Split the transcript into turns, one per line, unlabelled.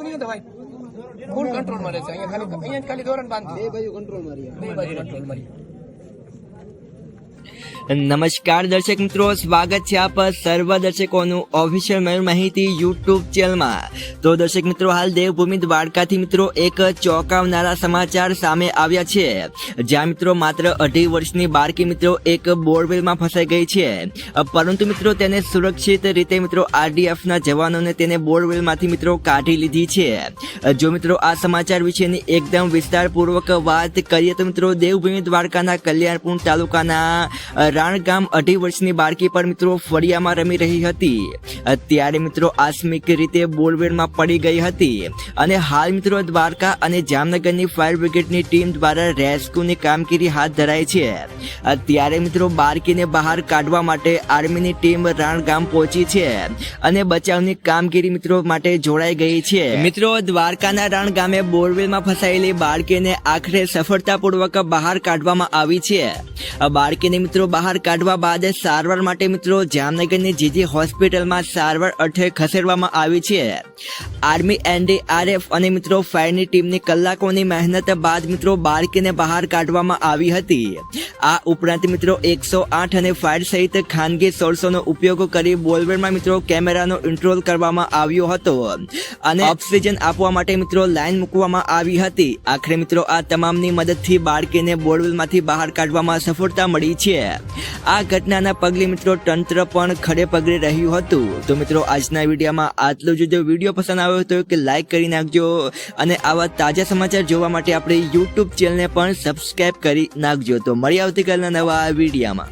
એવું નહીં ભાઈ. ફૂલ કંટ્રોલમાં રહેશે અહીંયા ખાલી અહીંયા ખાલી ધોરણ બાંધી.
બે બાજુ કંટ્રોલમાં રહી.
બે બાજુ કંટ્રોલમાં રહી.
નમસ્કાર દર્શક મિત્રો, સ્વાગત છે આપ સર્વ દર્શકોનું ઓફિશિયલ મયુર માહિતી યુટ્યુબ ચેનલમાં તો દર્શક મિત્રો, હાલ દેવભૂમિ દ્વારકાથી મિત્રો એક ચોંકાવનારા સમાચાર સામે આવ્યા છે. જ્યાં મિત્રો માત્ર અઢી વર્ષની બાળકી મિત્રો એક બોરવેલમાં ફસાઈ ગઈ છે. પરંતુ મિત્રો તેને સુરક્ષિત રીતે મિત્રો આરડીએફના જવાનોને તેને બોરવેલમાંથી મિત્રો કાઢી લીધી છે. જો મિત્રો આ સમાચાર વિશેની એકદમ વિસ્તારપૂર્વક વાત કરીએ તો મિત્રો દેવભૂમિ દ્વારકાના કલ્યાણપુર તાલુકાના રાણગામ અઢી વર્ષની બાળકી પર મિત્રો ફળિયામાં રમી રહી હતી. ત્યારે મિત્રો આસ્મિક રીતે બોરવેલમાં પડી ગઈ હતી. અને હાલ મિત્રો દ્વારકા અને જામનગરની ફાયર બ્રિગેડની ટીમ દ્વારા રેસ્ક્યુની કામગીરી હાથ ધરાઈ છે. ત્યારે મિત્રો બાળકીને બહાર કાઢવા માટે આર્મીની ટીમ રાણગામ પહોંચી છે અને બચાવની કામગીરી મિત્રો માટે જોડાઈ ગઈ છે. મિત્રો દ્વારકાના રણ ગામે બોરવેલમાં ફસાયેલી બાળકીને આખરે સફળતાપૂર્વક બહાર કાઢવામાં આવી છે. બાળકીને મિત્રો બહાર કાઢવા બાદ સારવાર માટે મિત્રો જામનગરની જીજી હોસ્પિટલમાં સારવાર અર્થે ખસેડવામાં આવી છે. આર્મી એનડીઆરએફ અને મિત્રો ફાયરની ટીમની કલાકોની મહેનત બાદ મિત્રો બાળકીને બહાર કાઢવામાં આવી હતી. આ ઉપરાંત મિત્રો એકસો આઠ અને ફાયર સહિત ખાનગી સોર્સોનો ઉપયોગ કરી બોલવેરમાં મિત્રો કેમેરાનો ઇન્ટ્રોલ કરવામાં આવ્યો હતો. અને ઓક્સિજન આપવા માટે મિત્રો લાઈન મૂકવામાં આવી હતી. આખરે મિત્રો આ તમામની મદદથી બાળકીને બોરવેલમાંથી બહાર કાઢવામાં સફળતા મળી છે. આ ઘટનાના પગલે મિત્રો તંત્ર પણ ખડે પગલે રહ્યું હતું. તો મિત્રો, આજના વિડીયોમાં આટલું જ. જો વીડિયો પસંદ આવ્યો તો કે લાઈક કરી નાખજો અને આવા તાજા સમાચાર જોવા માટે આપણે યુટ્યુબ ચેનલને પણ સબસ્ક્રાઈબ કરી નાખજો. તો મળી આવતીકાલના નવા વિડીયોમાં.